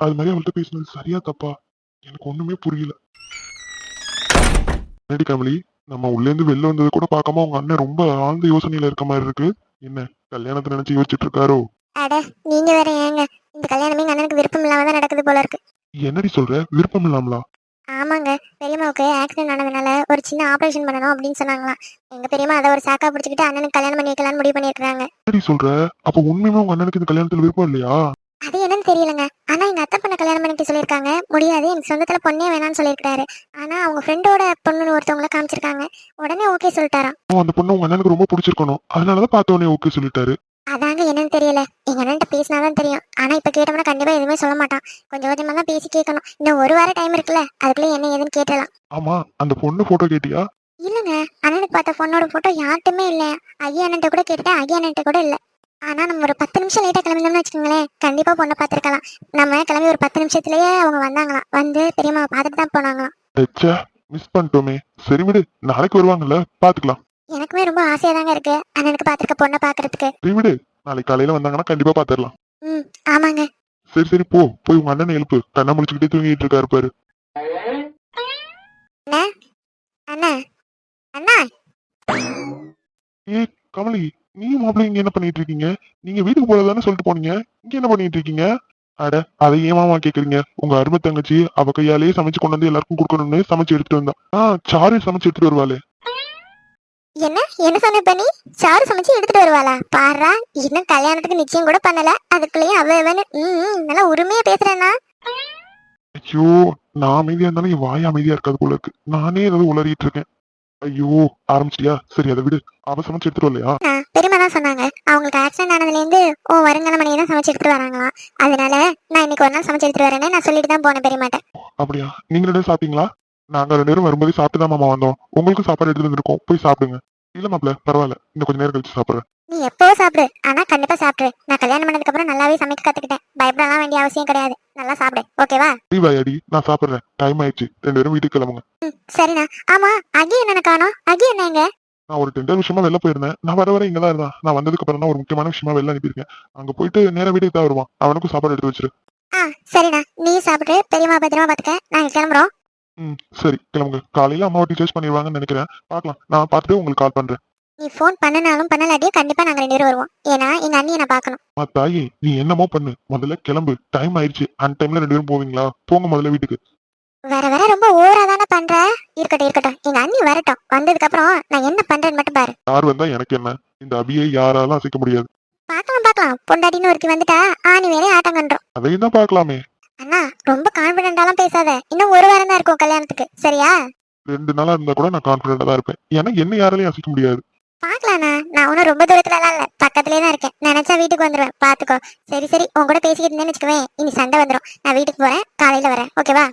அது மாதிரி அவள்கிட்ட பேசினது சரியா தப்பா? எனக்கு ஒண்ணுமே புரியல. என்னடி கமலி நம்ம உள்ள இருந்து வெளில வந்தது கூட பார்க்காம உங்க அண்ணன் ரொம்ப ஆழ்ந்த யோசனையில இருக்க மாதிரி இருக்கு. என்ன கல்யாணத்தை நினைச்சு யோசிச்சுட்டு இருக்காரோ? அட நீங்க வேற ஏங்க? இந்த கல்யாணமே எங்க அண்ணனுக்கு விருப்பம் இல்லாம தான் நடக்குது போல இருக்கு. என்னடி சொல்ற? விருப்பம் இல்லாமலா? ஆமாங்க. பெரியம்மாவுக்கு ஆக்சிடென்ட் ஆனதுனால ஒரு சின்ன ஆபரேஷன் பண்ணணும் அப்படின்னு சொன்னாங்களாம். எங்க பெரியம்மா அதை ஒரு சாக்கா பிடிச்சிக்கிட்டு அண்ணனுக்கு கல்யாணம் பண்ணி வைக்கலாம்னு முடிவு பண்ணிருக்காங்க என்னடி சொல்ற? அப்ப உண்மையுமே உங்க அண்ணனுக்கு இந்த கல்யாணத்துல விருப்பம் இல்லையா? அது என்னன்னு தெரியலங்க. ஆனா எங்க அத்தை பொண்ணை கல்யாணம் பண்ணிட்டு சொல்லியிருக்காங்க. முடியாது. எனக்கு சொந்தத்துல பொண்ணே வேணாம்னு சொல்லியிருக்காரு ஆனா அவங்க ஃப்ரெண்டோட பொண்ணுன்னு ஒருத்தவங்கள காமிச்சிருக்காங்க. உடனே ஓகே சொல்லிட்டாராம். அந்த பொண்ணு உங்க அண்ணனுக்கு ரொம்ப பிடிச்சிருக்கணும். அதனாலதான் பார்த்த உடனே ஓகே சொல்லிட்டாரு. அதாங்க என்னன்னு தெரியல. எங்க அண்ணன்ட்ட பேசினாதான் தெரியும். ஆனா இப்ப கேட்டோம்னா கண்டிப்பா எதுவுமே சொல்ல மாட்டான். கொஞ்சம் கொஞ்சமா தான் பேசி கேட்கணும். இன்னும் ஒரு வாரம் டைம் இருக்குல்ல. அதுக்குள்ள என்ன ஏதுன்னு கேட்டலாம் ஆமா அந்த பொண்ணு போட்டோ கேட்டியா? இல்லங்க. அண்ணனுக்கு பார்த்த பொண்ணோட போட்டோ யார்ட்டுமே இல்ல. ஐயா அண்ணன்ட்ட கூட கேட்டுட்டேன். ஐயா அண்ணன்ட்ட கூட இல்ல. ஆனா நம்ம ஒரு பத்து நிமிஷம் லேட்டா கிளம்பினோம்னு வச்சுக்கோங்களேன் கண்டிப்பா பொண்ணை பார்த்திருக்கலாம். நம்ம கிளம்பி ஒரு பத்து நிமிஷத்துலயே அவங்க வந்தாங்களாம். வந்து பெரியம்மா பார்த்துட்டு தான் போனாங்களாம். ச்சே மிஸ் பண்ணிட்டோமே. சரி விடு நாளைக்கு வருவாங்கல்ல பாத்துக்கலாம் எனக்குமே ரொம்ப ஆசையா தாங்க இருக்கு அண்ணனுக்கு பார்த்திருக்க பொண்ணை பாக்குறதுக்கு சரி விடு நாளைக்கு காலையில வந்தாங்கன்னா கண்டிப்பா பாத்துடலாம் ம் ஆமாங்க. சரி சரி போ. போய் உங்க அண்ணனை எழுப்பு. கண்ணை முடிச்சுக்கிட்டே தூங்கிட்டு இருக்காரு பாரு. அண்ணா அண்ணா ஏ கமலி. நீயும் மாப்பிள்ளை இங்க என்ன பண்ணிட்டு இருக்கீங்க? நீங்க வீட்டுக்கு போறதானே சொல்லிட்டு போனீங்க? இங்க என்ன பண்ணிட்டு இருக்கீங்க? அட அதை ஏமாமா கேக்குறீங்க. உங்க அருமை தங்கச்சி அவ கையாலேயே சமைச்சு கொண்டு வந்து எல்லாருக்கும் கொடுக்கணும்னு சமைச்சு எடுத்துட்டு வந்தா. ஆ சாரு சமைச்சு எடுத்துட்டு வருவாளே. என்ன? என்ன சொன்ன பண்ணி? சாறு சமைச்சு எடுத்துட்டு வருவாளா? பாருடா இன்னும் கல்யாணத்துக்கு நிச்சயம் கூட பண்ணல. அதுக்குள்ளேயும் அவ அவனு ம், நல்லா உரிமையா பேசுறேன்னா? ஐயோ நான் அமைதியா இருந்தாலும் என் வாய் அமைதியா இருக்காது போல இருக்கு. நானே ஏதாவது உளறிட்டு இருக்கேன். ஐயோ ஆரம்பிச்சிட்டியா? சரி அதை விடு. அவ சமைச்சு எடுத்துட்டு வரலையா? நான் பெரியம்மா தான் சொன்னாங்க. அவங்களுக்கு ஆக்சிடென்ட் ஆனதுல இருந்து ஓ வருங்கால மணியை தான் சமைச்சு எடுத்துட்டு வராங்களாம். அதனால நான் இன்னைக்கு ஒரு நாள் சமைச்சு எடுத்துட்டு வரேன்னு நான் சொல்லிட்டு தான் போனேன் பெரியமாட்ட அப்படியா? நீங்க ரெண்டு பேரும் சாப்பிட்டீங்களா? நாங்க ரெண்டு பேரும் வரும்போது சாப்பிட்டு தான் மாமா வந்தோம். உங்களுக்கு சாப்பாடு எடுத்துட்டு வந்திருக்கோம். போய் சாப்பிடுங்க. இல்ல மாப்பிள்ள பரவாயில்ல. இன்னும் கொஞ்ச நேரம் கழிச்சு சாப்பிடுறேன். நீ எப்போ சாப்பிடு. ஆனா கண்டிப்பா சாப்பிடு நான் கல்யாணம் பண்ணதுக்கு அப்புறம் நல்லாவே சமைக்க கத்துக்கிட்டேன். பயப்படலாம் வேண்டிய அவசியம் கிடையாது. நல்லா சாப்பிடு. ஓகேவா அடி. நான் சாப்பிடுறேன். டைம் ஆயிடுச்சு. ரெண்டு பேரும் வீட்டுக்கு கிளம்புங்க. ம் சரிண்ணா. ஆமா அகி என்ன காணோம்? அகி என்ன எங்க நான் ஒரு டெண்டர் விஷயமா வெளில போயிருந்தேன். நான் வர வர இங்க தான் இருந்தேன். நான் வந்ததுக்கு அப்புறம் தான் ஒரு முக்கியமான விஷயமா வெளில அனுப்பியிருக்கேன். அங்க போயிட்டு நேரா வீட்டுக்கு தான் வருவான். அவனுக்கும் சாப்பாடு எடுத்து வச்சிரு. ஆ சரிண்ணா. நீ சாப்பிட்டு பெரியம்மா பத்திரமா பாத்துக்க நாங்க கிளம்புறோம். ம் சரி. கிளம்புங்க. காலையில அம்மாவை டீச்சர்ஸ் பண்ணிடுவாங்கன்னு நினைக்கிறேன். பார்க்கலாம். நான் பார்த்துட்டு உங்களுக்கு கால் பண்றேன். நீ ஃபோன் பண்ணனாலும் பண்ணலாட்டியும் கண்டிப்பா நாங்க ரெண்டு பேரும் வருவோம். ஏன்னா எங்க அண்ணியை நான் பார்க்கணும். அம்மா தாயே நீ என்னமோ பண்ணு. முதல்ல கிளம்பு. டைம் ஆயிடுச்சு. அந்த டைம்ல ரெண்டு பேரும் போவீங்களா? போங்க முதல்ல வீட்டுக்கு. வர வர ரொம்ப ஓவரா தானே பண்ற? இருக்கட்டும் இருக்கட்டும். எங்க அண்ணி வரட்டும். வந்ததுக்கு அப்புறம் நான் என்ன பண்றேன்னு மட்டும் பாரு. யார் வந்தா எனக்கு என்ன? இந்த அபியை யாராலும் அசைக்க முடியாது. பார்க்கலாம் பார்க்கலாம். பொண்டாட்டின்னு ஒருத்தி வந்துட்டா ஆணி வேறே ஆட்டம் கண்டுரும். அதையும் தான் பார்க்கலாமே. அண்ணா ரொம்ப கான்பிடென்டாலாம் பேசாத. இன்னும் ஒரு வாரம் தான் இருக்கும் கல்யாணத்துக்கு. சரியா? ரெண்டு நாளா இருந்தா கூட நான் கான்பிடண்டா தான் இருப்பேன். ஏன்னா என்ன யாராலையும் அசைக்க முடியாது. பார்க்கலாண்ணா நான் ஒன்றும் ரொம்ப தூரத்துல எல்லாம் இல்ல. பக்கத்துலயே தான் இருக்கேன். நினைச்சா வீட்டுக்கு வந்துருவேன். பாத்துக்கோ. சரி சரி. உன் கூட பேசிக்கிட்டு இருந்தேன்னு வச்சுக்கவேன். இனி சண்டை வந்துடும் நான் வீட்டுக்கு போறேன். காலையில வரேன். ஓகேவா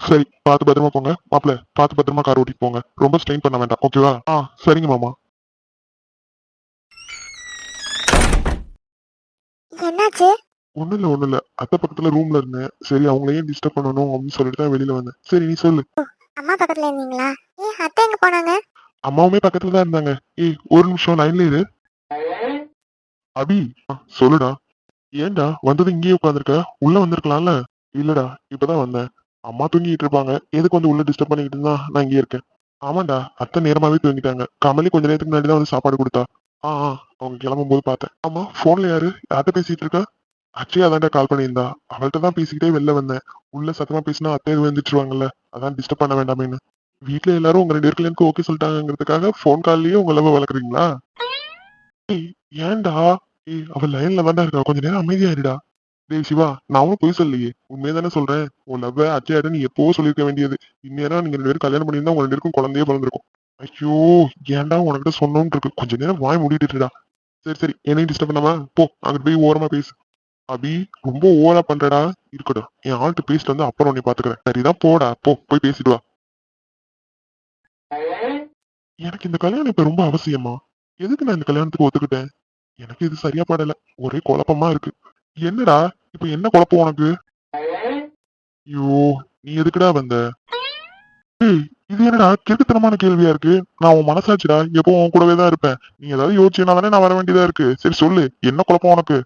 சரி பார்த்து பத்திரமா போங்க. மாப்பிள்ள பார்த்து பத்திரமா கார் ஓட்டிட்டு போங்க. ரொம்ப ஸ்ட்ரெயின் பண்ண வேண்டாம். ஓகேவா ஆ சரிங்க மாமா. என்னாச்சு? ஒண்ணும் இல்ல ஒண்ணும் இல்ல. அத்தை பக்கத்துல ரூம்ல இருந்தேன். சரி அவங்களையும் டிஸ்டர்ப் பண்ணணும் அப்படின்னு சொல்லிட்டு தான் வெளியில வந்தேன். சரி நீ சொல்லு. அம்மா பக்கத்துல இருந்தீங்களா? ஏ அத்தை எங்க போனாங்க? அம்மாவுமே பக்கத்துல தான் இருந்தாங்க. ஏய் ஒரு நிமிஷம் லைன்ல இரு. அபி சொல்லுடா. ஏன்டா வந்தது இங்கேயே உட்காந்துருக்க உள்ள வந்திருக்கலாம்ல? இல்லடா இப்பதான் வந்தேன். அம்மா தூங்கிட்டு இருப்பாங்க. எதுக்கு வந்து உள்ள டிஸ்டர்ப் பண்ணிக்கிட்டு இருந்தா? நான் இங்கே இருக்கேன். ஆமாண்டா அத்தை நேரமாவே தூங்கிட்டாங்க. கமலி கொஞ்ச நேரத்துக்கு முன்னாடி தான் வந்து சாப்பாடு கொடுத்தா. ஆ ஆ அவங்க கிளம்பும் போது பார்த்தேன் ஆமா போன்ல யாரு? யார்கிட்ட பேசிட்டு இருக்கா? அச்சயா தான்டா கால் பண்ணியிருந்தா. அவள்கிட்ட தான் பேசிக்கிட்டே வெளில வந்தேன். உள்ள சத்தமா பேசினா அத்தை எதுவும் வந்துட்டுருவாங்கல்ல அதான் டிஸ்டர்ப் பண்ண வேண்டாமேன்னு. வீட்ல எல்லாரும் உங்க ரெண்டு பேருக்கு ஓகே சொல்லிட்டாங்கிறதுக்காக ஃபோன் கால்லயே உங்க லவ் வளர்க்குறீங்களா? ஏய், ஏன்டா? ஏய் அவ லைன்ல தான்டா இருக்கா. கொஞ்ச நேரம் அமைதியா இருடா டேய் சிவா நான் ஒன்றும் பொய் சொல்லலையே. உண்மையை தானே சொல்றேன். உன் லவ் அச்சையாட நீ எப்போ சொல்லியிருக்க வேண்டியது. இந்நேரம் நீங்க ரெண்டு பேரும் கல்யாணம் பண்ணியிருந்தா உங்க ரெண்டு பேருக்கும் குழந்தையே பிறந்திருக்கும். ஐயோ ஏன்டா உனக்கிட்ட சொன்னோம்னு இருக்கு. கொஞ்ச நேரம் வாய் மூடிட்டுடா சரி சரி என்னையும் டிஸ்டர்ப் பண்ணாம போ. அங்கிட்டு போய் ஓரமா பேசு. அபி ரொம்ப ஓவரா பண்றடா. இருக்கட்டும். என் ஆள்கிட்ட பேசிட்டு வந்து அப்புறம் உன்னை பாத்துக்கிறேன். சரிதான் போடா. போ போய் பேசிட்டு வா. எனக்கு இந்த கல்யாணம் இப்ப ரொம்ப அவசியமா? எதுக்கு நான் இந்த கல்யாணத்துக்கு ஒத்துக்கிட்டேன்? எனக்கு இது சரியா படல. ஒரே குழப்பமா இருக்கு. என்னடா? இப்ப என்ன குழப்பம் உனக்கு? ஐயோ நீ எதுக்குடா வந்த? ஏய், இது என்னடா கிறுக்குத்தனமான கேள்வியா இருக்கு? நான் உன் மனசாச்சுடா எப்போ உன் கூடவே தான் இருப்பேன். நீ ஏதாவது யோசிச்சுனா தானே நான் வர வேண்டியதா இருக்கு. சரி சொல்லு. என்ன குழப்பம் உனக்கு?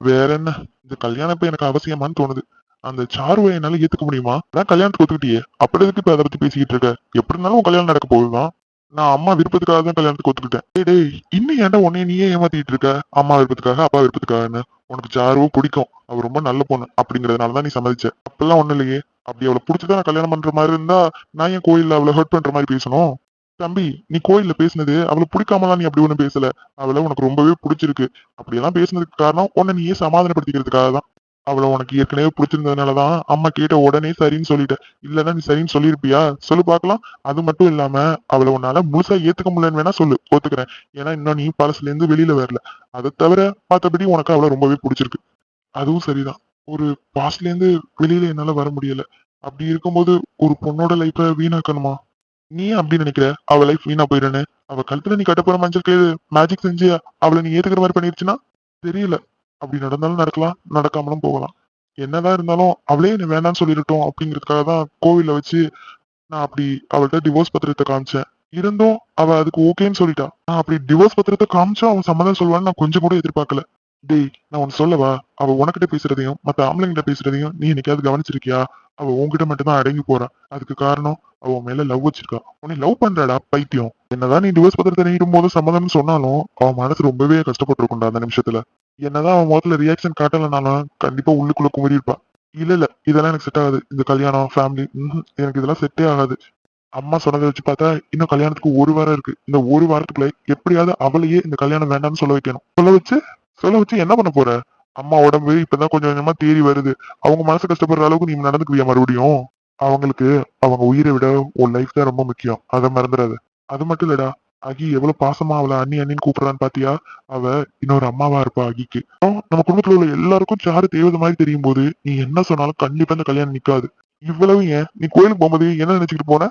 வேற என்ன? இந்த கல்யாணம் இப்ப எனக்கு அவசியமான்னு தோணுது. அந்த சார்வை என்னால ஏத்துக்க முடியுமா? அதான் கல்யாணத்துக்கு ஒத்துக்கிட்டியே. அப்படி எதுக்கு இப்ப அதை பத்தி பேசிக்கிட்டு இருக்க? எப்படி இருந்தாலும் உன் கல்யாணம் நடக்க போகுதுதான். நான் அம்மா விருப்பத்துக்காக தான் கல்யாணத்துக்கு ஒத்துக்கிட்டேன். டேய் டேய் இன்னும் ஏன்டா உன்னைய நீயே ஏமாத்திட்டு இருக்க? அம்மா விருப்பத்துக்காக அப்பா விருப்பத்துக்காகன்னு. உனக்கு சாருவும் பிடிக்கும். அவ ரொம்ப நல்ல பொண்ணு. அப்படிங்கறதுனாலதான் நீ சம்மதிச்ச. அப்பெல்லாம் ஒண்ணு இல்லையே. அப்படி அவளை பிடிச்சதான் நான் கல்யாணம் பண்ற மாதிரி இருந்தா நான் ஏன் கோயில்ல அவளை ஹர்ட் பண்ற மாதிரி பேசணும்? தம்பி நீ கோயில்ல பேசுனது அவளை பிடிக்காமலாம் நீ அப்படி ஒண்ணும் பேசல. அவளை உனக்கு ரொம்பவே பிடிச்சிருக்கு. அப்படியெல்லாம் பேசுனதுக்கு காரணம் உன்னை நீயே சமாதானப்படுத்திக்கிறதுக்காக தான் அவளை உனக்கு ஏற்கனவே பிடிச்சிருந்ததுனாலதான் அம்மா கேட்ட உடனே சரின்னு சொல்லிட்ட இல்லைன்னா நீ சரின்னு சொல்லியிருப்பியா? சொல்லு பார்க்கலாம். அது மட்டும் இல்லாம அவளை உன்னால முழுசா ஏத்துக்க முடியலன்னு வேணா சொல்லு. ஒத்துக்கிறேன். ஏன்னா இன்னும் நீ பழசுல இருந்து வெளியில வரல. அதை தவிர பார்த்தபடி உனக்கு அவளை ரொம்பவே பிடிச்சிருக்கு. அதுவும் சரிதான். ஒரு பாஸ்ட்ல இருந்து வெளியில என்னால வர முடியல. அப்படி இருக்கும்போது ஒரு பொண்ணோட லைஃப வீணாக்கணுமா? நீ அப்படி நினைக்கிற? அவ லைஃப் வீணா போயிடுன்னு அவ கழுத்துல நீ கட்ட போற மஞ்சள் கயிறு மேஜிக் செஞ்சு அவளை நீ ஏத்துக்கிற மாதிரி பண்ணிருச்சுன்னா தெரியல. அப்படி நடந்தாலும் நடக்கலாம் நடக்காமலும் போகலாம். என்னதான் இருந்தாலும் அவளே என்ன வேணாம்னு சொல்லிடட்டும் அப்படிங்கிறதுக்காக தான் கோவில்ல வச்சு நான் அப்படி அவள்கிட்ட டிவோர்ஸ் பத்திரத்தை காமிச்சேன். இருந்தும் அவ அதுக்கு ஓகேன்னு சொல்லிட்டா. நான் அப்படி டிவோர்ஸ் பத்திரத்தை காமிச்சா அவன் சம்மதம் சொல்லுவான்னு நான் கொஞ்சம் கூட எதிர்பார்க்கல. டேய் நான் உன் சொல்லவா அவ உனக்கிட்ட பேசுறதையும் மத்த ஆம்பளைங்கிட்ட பேசுறதையும் நீ என்னைக்காவது கவனிச்சிருக்கியா? அவ உன்கிட்ட மட்டும் தான் அடங்கி போறா. அதுக்கு காரணம் அவ உன் மேல லவ் வச்சிருக்கா. உன்னை லவ் பண்றாடா பைத்தியம். என்னதான் நீ டிவோர்ஸ் பத்திரத்தை நீடும் போது சம்மதம்னு சொன்னாலும் அவன் மனசு ரொம்பவே கஷ்டப்பட்டிருக்கும்டா அந்த நிமிஷத்துல. என்னதான் அவன் முதல்ல ரியாக்ஷன் காட்டலனாலும் கண்டிப்பா உள்ளுக்குள்ள குமரி இருப்பான் இல்ல இல்ல இதெல்லாம் எனக்கு செட் ஆகாது. இந்த கல்யாணம் ஃபேமிலி எனக்கு இதெல்லாம் செட்டே ஆகாது. அம்மா சொன்னதை வச்சு பார்த்தா இன்னும் கல்யாணத்துக்கு ஒரு வாரம் இருக்கு. இந்த ஒரு வாரத்துக்குள்ள எப்படியாவது அவளையே இந்த கல்யாணம் வேண்டாம்னு சொல்ல வைக்கணும். சொல்ல வச்சு சொல்ல வச்சு என்ன பண்ண போற? அம்மா உடம்பு இப்பதான் கொஞ்சம் கொஞ்சமா தேறி வருது. அவங்க மனசு கஷ்டப்படுற அளவுக்கு நீ நடந்துக்குவியா மறுபடியும்? அவங்களுக்கு அவங்க உயிரை விட உன் லைஃப் தான் ரொம்ப முக்கியம். அதை மறந்துடாது. அது மட்டும் இல்லடா. அகி எவ்வளவு பாசமா அவளை அண்ணி அண்ணின்னு கூப்பிடுறான்னு பாத்தியா? அவ இன்னொரு அம்மாவா இருப்பா அகிக்கு நம்ம குடும்பத்துல உள்ள எல்லாருக்கும் சாரு தேவதை மாதிரி தெரியும் போது நீ என்ன சொன்னாலும் கண்டிப்பா இந்த கல்யாணம் நிக்காது. இவ்வளவு ஏன்? நீ கோயிலுக்கு போகும்போது என்ன நினைச்சுக்கிட்டு போன?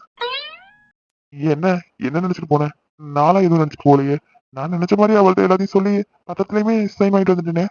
என்ன? என்ன நினைச்சிட்டு போன? நாளா எதுவும் நினைச்சிட்டு போலையே நான் நினைச்ச மாதிரி அவள்கிட்ட எல்லாத்தையும் சொல்லி பத்தத்துலயுமே சைன் ஆயிட்டு வந்துட்டேனே.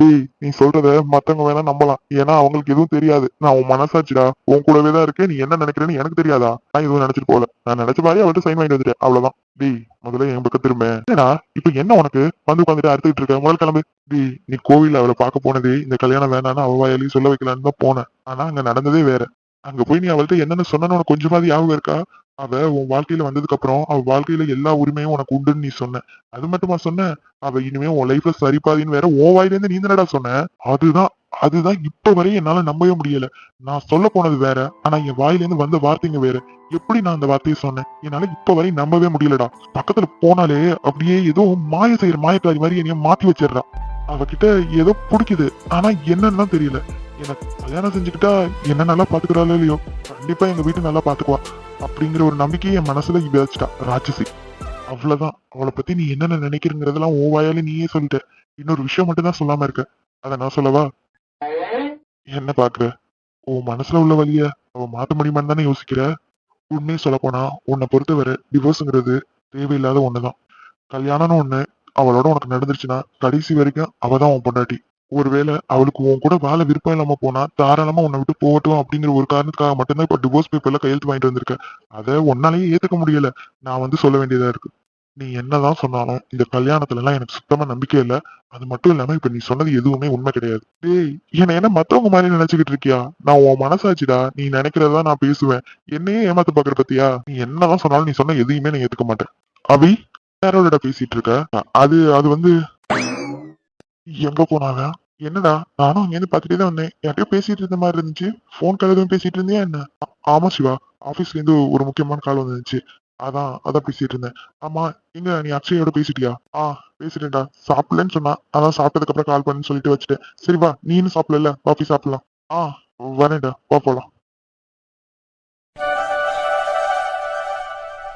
டேய் நீ சொல்றத மத்தவங்க வேணா நம்பலாம். ஏன்னா அவங்களுக்கு எதுவும் தெரியாது. நான் உன் மனசாச்சுடா உன் கூடவே தான் இருக்கேன். நீ என்ன நினைக்கிறேன்னு எனக்கு தெரியாதா? நான் எதுவும் நினைச்சிட்டு போல நான் நினைச்ச மாதிரி அவள்கிட்ட சைன் வாங்கிட்டு வந்துட்டேன். அவ்வளவுதான். டேய் முதல்ல என் பக்கம் திரும்ப. ஏன்னா இப்ப என்ன உனக்கு? வந்து உட்காந்துட்டு அறுத்துக்கிட்டு இருக்க. முதல் கிளம்பு. டேய் நீ கோவில அவளை பார்க்க போனதே இந்த கல்யாணம் வேணாம்னு அவ சொல்ல வைக்கலான்னு தான் போனேன். ஆனா அங்க நடந்ததே வேற. அங்க போய் நீ அவள்கிட்ட என்னென்ன சொன்னு கொஞ்சமாவது ஞாபகம் இருக்கா? அவ உன் வாழ்க்கையில வந்ததுக்கு அப்புறம் அவ வாழ்க்கையில எல்லா உரிமையும் உனக்கு உண்டுன்னு நீ சொன்ன. அது மட்டுமா சொன்ன? அவ இனிமே உன் லைஃப்ல சரிபாதின்னு வேற ஓ வாயில இருந்து நீ தானடா சொன்ன. அதுதான் அதுதான் இப்ப வரையும் என்னால நம்பவே முடியல. நான் சொல்ல போனது வேற ஆனா என் வாயில இருந்து வந்த வார்த்தைங்க வேற. எப்படி நான் அந்த வார்த்தையை சொன்னேன்? என்னால இப்ப வரையும் நம்பவே முடியலடா. பக்கத்துல போனாலே அப்படியே ஏதோ மாய செய்யற மாயக்காரி மாதிரி என்னைய மாத்தி வச்சிடுறா. அவகிட்ட ஏதோ பிடிக்குது ஆனா என்னன்னு தெரியல. எனக்கு கல்யாணம் செஞ்சுக்கிட்டா என்ன நல்லா பாத்துக்கிறாளோ இல்லையோ கண்டிப்பா எங்க வீட்டு நல்லா பாத்துக்குவா. அப்படிங்கிற ஒரு நம்பிக்கையை என் மனசுல விதைச்சிட்டா ராட்சசி. அவ்வளவுதான். அவளை பத்தி நீ என்னென்ன நினைக்கிறங்கிறதெல்லாம் உன் வாயால நீயே சொல்லிட்ட. இன்னொரு விஷயம் மட்டும் தான் சொல்லாம இருக்க. அத நான் சொல்லவா? என்ன பாக்குற? உன் மனசுல உள்ள வழிய அவ மாத்த முடியுமான்னு தானே யோசிக்கிற? உன்னே சொல்ல போனா உன்னை பொறுத்தவரை டிவோர்ஸ்ங்கிறது தேவையில்லாத ஒண்ணுதான். கல்யாணம்னு ஒண்ணு அவளோட உனக்கு நடந்துருச்சுன்னா கடைசி வரைக்கும் அவதான் உன் பொண்டாட்டி. ஒருவேளை அவளுக்கு உன் கூட வாழ விருப்பம் இல்லாம போனா தாராளமா உன்னை விட்டு போகட்டும் அப்படிங்கிற ஒரு காரணத்துக்காக மட்டும்தான் இப்ப டிவோர்ஸ் பேப்பர்ல கையெழுத்து வாங்கிட்டு வந்திருக்க. அதை உன்னாலேயே ஏத்துக்க முடியல. நான் வந்து சொல்ல வேண்டியதா இருக்கு. நீ என்னதான் சொன்னாலும் இந்த கல்யாணத்துல எல்லாம் எனக்கு சுத்தமா நம்பிக்கை இல்ல. அது மட்டும் இல்லாம இப்ப நீ சொன்னது எதுவுமே உண்மை கிடையாது. டேய் என்ன என்ன மத்தவங்க மாதிரி நினைச்சுக்கிட்டு இருக்கியா? நான் உன் மனசாச்சுடா நீ நினைக்கிறதா நான் பேசுவேன். என்னையே ஏமாத்த பாக்குற பத்தியா? நீ என்னதான் சொன்னாலும் நீ சொன்ன எதையுமே நான் ஏத்துக்க மாட்டேன். அபி யாரோட பேசிட்டு இருக்க? அது அது வந்து எங்க போனாங்க என்னடா? நானும் அங்க இருந்து தான் வந்தேன். யார்கிட்டயோ பேசிட்டு இருந்த மாதிரி இருந்துச்சு. போன் கால் எதுவும் பேசிட்டு இருந்தியா என்ன? ஆமா சிவா. ஆபீஸ்ல இருந்து ஒரு முக்கியமான கால் வந்துருந்துச்சு அதான் அதான் பேசிட்டு இருந்தேன். ஆமா எங்க நீ அக்ஷயோட பேசிட்டியா? ஆ பேசிட்டேன்டா. சாப்பிடலன்னு சொன்னா அதான் சாப்பிட்டதுக்கு அப்புறம் கால் பண்ணு சொல்லிட்டு வச்சுட்டேன். சரி வா. நீனும் சாப்பிடல காஃபி சாப்பிடலாம். ஆ வரேன்டா. வா போலாம்.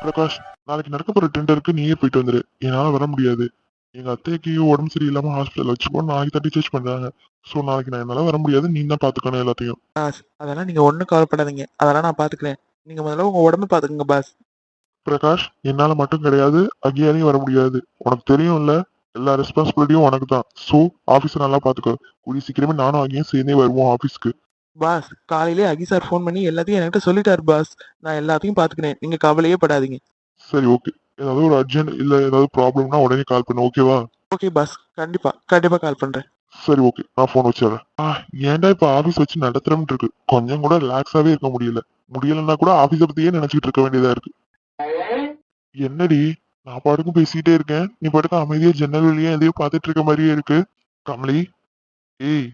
பிரகாஷ் நாளைக்கு நடக்க போற டெண்டருக்கு நீயே போயிட்டு வந்துரு. என்னால வர முடியாது. எங்க அத்தைக்கு உடம்பு சரியில்லாம ஹாஸ்பிட்டல் வச்சுக்கோ நாளைக்கு தான் டிஸ்சார்ஜ் பண்றாங்க. சோ நாளைக்கு நான் என்னால வர முடியாது. நீ தான் பாத்துக்கணும் எல்லாத்தையும். அதெல்லாம் நீங்க ஒண்ணும் கவலைப்படாதீங்க. அதெல்லாம் நான் பாத்துக்கிறேன். நீங்க முதல்ல உங்க உடம்பு பாத்துக்கங்க பாஸ் பிரகாஷ் என்னால மட்டும் கிடையாது. அங்கேயாலையும் வர முடியாது. உனக்கு தெரியும்ல எல்லா ரெஸ்பான்சிபிலிட்டியும் உனக்கு தான். சோ ஆபீஸ் நல்லா பாத்துக்கோ. கூடிய சீக்கிரமே நானும் அங்கேயும் சேர்ந்தே வருவோம் ஆபீஸ்க்கு பாஸ் காலையிலே அகி சார் ஃபோன் பண்ணி எல்லாத்தையும் என்கிட்ட சொல்லிட்டாரு பாஸ் நான் எல்லாத்தையும் பாத்துக்கிறேன். நீங்க கவலையே படாதீங்க. சரி ஓகே ஏதாவது ஒரு அர்ஜென்ட் இல்ல ஏதாவது ப்ராப்ளம்னா உடனே கால் பண்ணு ஓகேவா ஓகே பாஸ் கண்டிப்பா கண்டிப்பா கால் பண்றேன். சரி ஓகே நான் ஃபோன் வச்சிடறேன். ஆ ஏன்டா இப்ப ஆபீஸ் வச்சு நடத்துறோம்னு இருக்கு? கொஞ்சம் கூட ரிலாக்ஸாவே இருக்க முடியல. முடியலன்னா கூட ஆபீஸ பத்தியே நினைச்சிட்டு இருக்க வேண்டியதா இருக்கு. என்னடி? நான் பாட்டுக்கும் பேசிட்டே இருக்கேன். நீ பாட்டுக்கு அமைதியா ஜன்னல் வழியா எதையோ பார்த்துட்டு இருக்க மாதிரியே இருக்கு. கமலி? ஏய்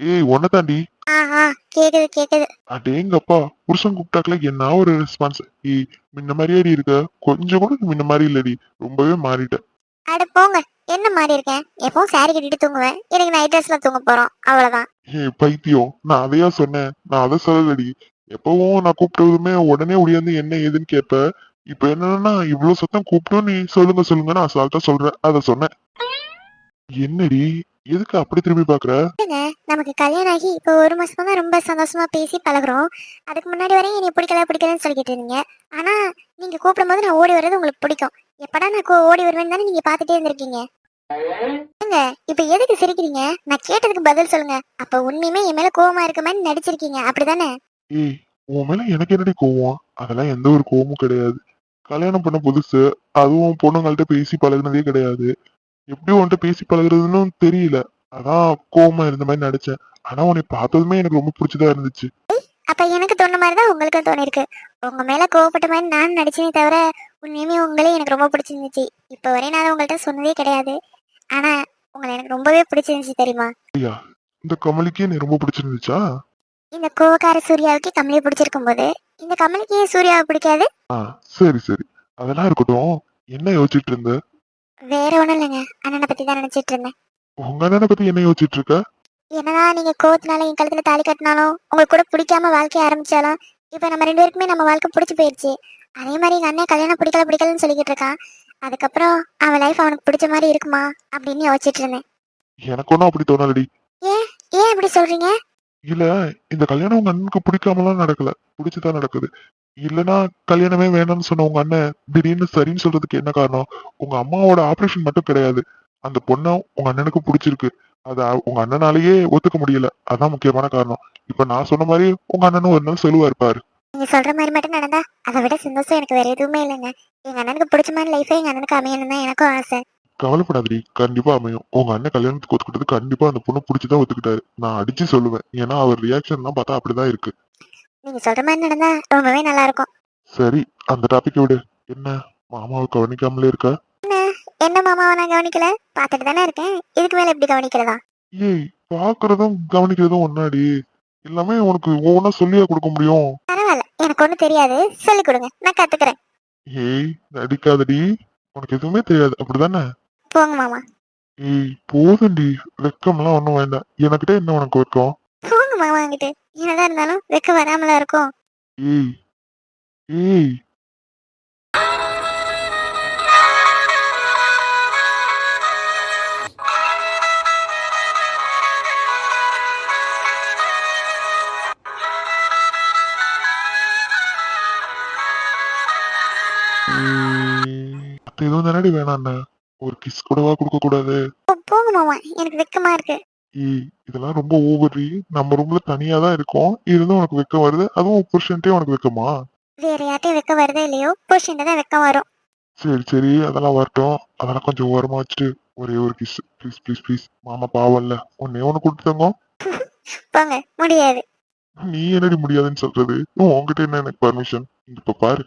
ஏய் ஒன்ன தாண்டி. ஆ ஆ கேக்குது கேக்குது. அடேங்கப்பா புருஷன் கூப்பிட்டாக்கல என்ன ஒரு ரெஸ்பான்ஸ் ஏய் முன்ன மாதிரியே இருக்க. கொஞ்சம் கூட முன்ன மாதிரி இல்லடி. ரொம்பவே மாறிட்ட. அட போங்க. என்ன மாறி இருக்கேன்? எப்பவும் சாரி கட்டிட்டு தூங்குவேன். எனக்கு நைட் ட்ரெஸ்ல தூங்க போறோம். அவ்வளவுதான். ஏய் பைத்தியம். நான் அதையா சொன்னேன். நான் அதை சொல்லலடி. எப்பவும் நான் கூப்பிட்டதுமே உடனே ஒடியாந்து என்ன ஏதுன்னு கேட்ப. இப்ப என்னன்னா இவ்வளவு சத்தம் கூப்பிட்டும் நீ சொல்லுங்க சொல்லுங்க நான் அசால்ட்டா சொல்றேன் அதை சொன்னேன். என்னடி? எதுக்கு அப்படி திரும்பி பாக்குற? நமக்கு கல்யாணம் ஆகி இப்போ ஒரு மாசமா தான் ரொம்ப சந்தோஷமா பேசி பழகுறோம். அதுக்கு முன்னாடி வரையும் என்னை பிடிக்கல பிடிக்கலன்னு சொல்லிக்கிட்டு இருந்தீங்க. ஆனா நீங்க கூப்பிடும் போது நான் ஓடி வர்றது உங்களுக்கு பிடிக்கும். எப்படா நான் ஓடி வருவேன்னு தானே நீங்க பாத்துட்டே இருந்திருக்கீங்க. ஏங்க இப்ப எதுக்கு சிரிக்கிறீங்க? நான் கேட்டதுக்கு பதில் சொல்லுங்க. அப்ப உண்மையுமே என் மேல கோவமா இருக்க மாதிரி நடிச்சிருக்கீங்க. அப்படிதானே? ஏய் உன் மேல எனக்கு என்னடி கோவம்? அதெல்லாம் எந்த ஒரு கோவமும் கிடையாது. கல்யாணம் பண்ண புதுசு அதுவும் பொண்ணுங்கள்ட்ட பேசி பழகுனதே கிடையாது. எப்படி உன்கிட்ட பேசி பழகுறதுன்னு தெரியல. அதான் கோவமா இருந்த மாதிரி நடிச்சேன். ஆனா உன்னை பார்த்ததுமே எனக்கு ரொம்ப பிடிச்சதா இருந்துச்சு. அப்ப எனக்கு தோணுன மாதிரி தான் உங்களுக்கும் தோணிருக்கு. உங்க மேல கோவப்பட்ட மாதிரி நான் நடிச்சேனே தவிர உண்மையுமே உங்களே எனக்கு ரொம்ப பிடிச்சிருந்துச்சு. இப்ப வரை நான் உங்கள்கிட்ட சொன்னதே கிடையாது. ஆனா உங்களை எனக்கு ரொம்பவே பிடிச்சிருந்துச்சு தெரியுமா? இந்த கமலிக்கு நீ ரொம்ப பிடிச்சிருந்துச்சா? இந்த கோவக்கார சூர்யாவுக்கு கமலியை பிடிச்சிருக்கும் போது இந்த கமலிக்கு ஏன் சூர்யாவை பிடிக்காது? ஆ சரி சரி. அதெல்லாம் இருக்கட்டும். என்ன யோசிச்சுட்டு இருந்த? வேற ஒண்ணும் இல்லைங்க. அண்ணனை பத்தி தான் நினைச்சிட்டு இருந்தேன். உங்க அண்ணனை பத்தி என்ன யோசிச்சுட்டு இருக்க? என்னதான் நீங்க கோவத்தினால என் கழுத்துல தாலி கட்டினாலும் உங்களுக்கு கூட பிடிக்காம வாழ்க்கைய ஆரம்பிச்சாலும் இப்ப நம்ம ரெண்டு பேருக்குமே நம்ம வாழ்க்கை பிடிச்சி போயிடுச்சு. அதே மாதிரி எங்க அண்ணன் கல்யாணம் பிடிக்கல பிடிக்கலன்னு சொல்லிக்கிட்டு இருக்கான். அதுக்கப்புறம் அவன் லைஃப் அவனுக்கு பிடிச்ச மாதிரி இருக்குமா அப்படின்னு யோசிச்சுட்டு இருந்தேன். எனக்கு ஒன்றும் அப்படி தோணலடி ஏன் அப்படி சொல்றீங்க? இல்ல இந்த கல்யாணம் உங்க அண்ணனுக்கு பிடிக்காமலாம் நடக்கல. பிடிச்சுதான் நடக்குது. இல்லனா கல்யாணமே வேணாம்னு சொன்ன உங்க அண்ணன் திடீர்னு சரின்னு சொல்றதுக்கு என்ன காரணம்? உங்க அம்மாவோட ஆபரேஷன் மட்டும் கிடையாது. அந்த பொண்ணை உங்க அண்ணனுக்கு பிடிச்சிருக்கு. அத உங்க அண்ணனாலேயே ஒத்துக்க முடியல. அதான் முக்கியமான காரணம். இப்ப நான் சொன்ன மாதிரி உங்க அண்ணனும் ஒரு நாள் சொல்லுவாரு இருப்பாரு நீங்க சொல்ற மாதிரி மட்டும் நடந்தா அதை விட சந்தோஷம் எனக்கு வேற எதுவுமே இல்லைங்க. எங்க அண்ணனுக்கு பிடிச்ச மாதிரி லைஃபே எங்க அண்ணனுக்கு அமையணும் தான் எனக்கும் ஆசை. கவலைப்படாதடி. கண்டிப்பா அமையும். உங்க அண்ணன் கல்யாணத்துக்கு ஒத்துக்கிட்டது கண்டிப்பா அந்த பொண்ணு பிடிச்சுதான் ஒத்துக்கிட்டாரு. நான் அடிச்சு சொல்லுவேன். ஏன்னா அவர் ரியாக்ஷன் எல்லாம் பார்த்தா அப்படிதான் இருக்கு. நீங்க சொல்ற மாதிரி நடந்தா ரொம்பவே நல்லா இருக்கும் சரி அந்த டாபிக் விடு. என்ன? மாமாவை கவனிக்காமலே இருக்க? என்ன மாமாவை நான் கவனிக்கல? பார்த்துட்டு தானே இருக்கேன். இதுக்கு மேல எப்படி கவனிக்கிறதா? ஏய் பாக்குறதும் கவனிக்கிறதும் ஒன்னாடி எல்லாமே உனக்கு ஒவ்வொன்றா சொல்லியா கொடுக்க முடியும். பரவாயில்ல. எனக்கு ஒண்ணும் தெரியாது. சொல்லிக் கொடுங்க. நான் கத்துக்கிறேன். ஏய் நடிக்காதடி. உனக்கு எதுவுமே தெரியாது. அப்படிதானே? போங்க மாமா ஏய் போதும்டி. வெக்கம்லாம் ஒண்ணும் வேண்டாம். எனக்கிட்ட என்ன உனக்கு வெக்கம்? போங்க மாமா அங்கிட்டு என்னதான் இருந்தாலும் வெக்க வராமலா இருக்கும். ஏய் ஏய். எதுவும் தானடி வேணாண்ணே ஒரு கிஸ் கூடவா கொடுக்க கூடாது? போங்க மாமா. எனக்கு வெக்கமா இருக்கு. ஏய் இதெல்லாம் ரொம்ப ஓவரி நம்ம ரூம்ல தனியா தான் இருக்கோம். இருந்தும் உனக்கு வெக்கம் வருது? அதுவும் புருஷன்ட்டே உனக்கு வெக்கமா? வேற யார்ட்டையும் வெக்க வருதோ இல்லையோ? புருஷன் தான் வெக்கம் வரும். சரி சரி. அதெல்லாம் வரட்டும். அதெல்லாம் கொஞ்சம் ஓரமா வச்சுட்டு ஒரே ஒரு கிஸ் ப்ளீஸ் ப்ளீஸ் ப்ளீஸ் மாமா பாவம்ல உன்னே ஒன்று கொடுத்துங்க போங்க. முடியாது. நீ என்னடி முடியாதுன்னு சொல்றது? உன்கிட்ட என்ன எனக்கு பர்மிஷன் இப்ப பாரு.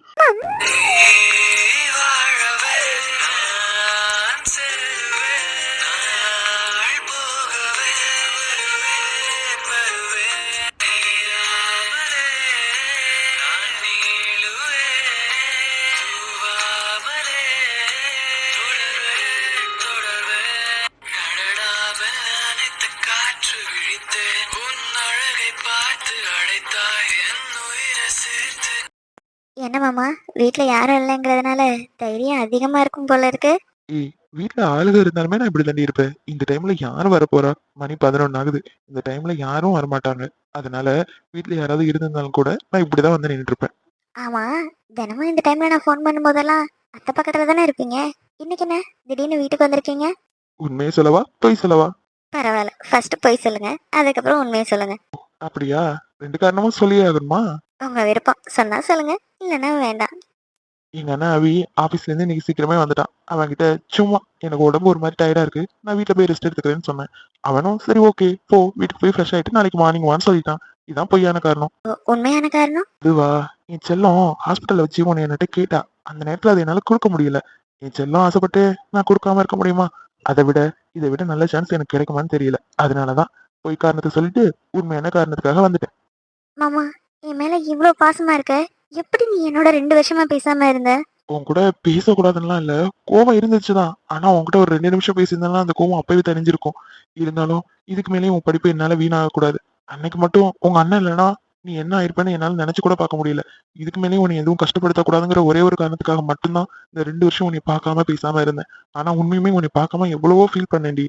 என்ன மாமா? வீட்ல யாரும் இல்லைங்கிறதுனால தைரியம் அதிகமா இருக்கும் போல இருக்கு. ஏய் வீட்ல ஆளுக இருந்தாலுமே நான் இப்படி தாண்டி இருப்பேன். இந்த டைம்ல யார் வர போறா மணி பதினொன்னு ஆகுது. இந்த டைம்ல யாரும் வரமாட்டாங்க. அதனால வீட்ல யாராவது இருந்திருந்தாலும் கூட நான் இப்படிதான் வந்து நின்னுட்டு இருப்பேன். ஆமா தினமும் இந்த டைம்ல நான் ஃபோன் பண்ணும்போதெல்லாம் அத்தை பக்கத்துல தானே இருப்பீங்க? இன்னைக்கு என்ன? திடீர்னு வீட்டுக்கு வந்திருக்கீங்க? உண்மையை சொல்லவா? பொய் சொல்லவா? பரவாயில்ல. ஃபர்ஸ்ட் போய் சொல்லுங்க. அதுக்கப்புறம் உண்மையை சொல்லுங்க. அப்படியா? ரெண்டு காரணமும் சொல்லியே ஆகணுமா? உங்க விருப்பம். சொன்னா சொல்லுங்க. இல்லைன்னா வேண்டாம். எங்க அண்ணன் அவி ஆபீஸ்ல இருந்து இன்னைக்கு சீக்கிரமே வந்துட்டான். அவன் கிட்ட சும்மா எனக்கு உடம்பு ஒரு மாதிரி டயர்டா இருக்கு. நான் வீட்ல போய் ரெஸ்ட் எடுத்துக்கிறேன்னு சொன்னேன். அவனும் சரி ஓகே போ. வீட்டுக்கு போய் ஃப்ரெஷ் ஆயிட்டு நாளைக்கு மார்னிங் வான்னு சொல்லிட்டான். இதான் பொய்யான காரணம். உண்மையான காரணம்? இதுவா என் செல்லம் ஹாஸ்பிட்டல்ல வச்சு உன்னை என்கிட்ட கேட்டா அந்த நேரத்துல அதை என்னால கொடுக்க முடியல. என் செல்லம் ஆசைப்பட்டு நான் கொடுக்காம இருக்க முடியுமா? அதை விட இதை விட நல்ல சான்ஸ் எனக்கு கிடைக்குமான்னு தெரியல. அதனாலதான் பொய் காரணத்தை சொல்லிட்டு உண்மையான காரணத்துக்காக வந்துட்டேன். மாமா என் மேல இவ்ளோ பாசமா இருக்க? எப்படி நீ என்னோட ரெண்டு வருஷமா பேசாம இருந்த? உன் கூட இல்ல. கோவம் இருந்துச்சுதான். ஆனா உன்கிட்ட ஒரு ரெண்டு நிமிஷம் பேசியிருந்தாலும் அந்த கோவம் அப்பவே தெரிஞ்சிருக்கும் இருந்தாலும் இதுக்கு மேலேயும் உன் படிப்பு என்னால வீணாக கூடாது அன்னைக்கு மட்டும் உங்க அண்ணன் இல்லைன்னா நீ என்ன ஆயிருப்பேன்னு என்னால நினைச்சு கூட பார்க்க முடியல. இதுக்கு மேலேயும் உன்னை எதுவும் கஷ்டப்படுத்த கூடாதுங்கிற ஒரே ஒரு காரணத்துக்காக மட்டும்தான் இந்த ரெண்டு வருஷம் உன்னை பார்க்காம பேசாம இருந்தேன். ஆனா உண்மையுமே உன்னை பார்க்காம எவ்வளவோ ஃபீல் பண்ணேன்டி.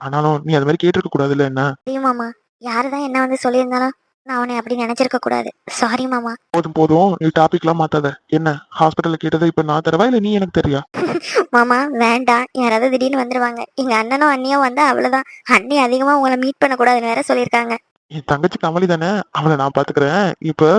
ஆனாலும் நீ அது மாதிரி கேட்டிருக்க கூடாதுல்ல என்ன? தெரியும் மாமா யாருதான் என்ன வந்து சொல்லியிருந்தாலும் நான் உன்னை அப்படி நினைச்சிருக்க கூடாது. சாரி மாமா. போதும் போதும். நீ டாபிக்லாம் மாத்தாத. என்ன ஹாஸ்பிட்டல்ல கேட்டதை இப்ப நான் தரவா இல்ல நீ எனக்கு தெரியா? மாமா வேண்டாம். யாராவது திடீர்னு வந்துருவாங்க. எங்க அண்ணனும் அண்ணியும் வந்தா அவ்வளவுதான். அண்ணி அதிகமா உங்களை மீட் பண்ண கூடாதுன்னு வேற சொல்லியிருக்காங்க. என் தங்கச்சி கமலி தானே? அவளை நான் பாத்துக்கிறேன். இப்ப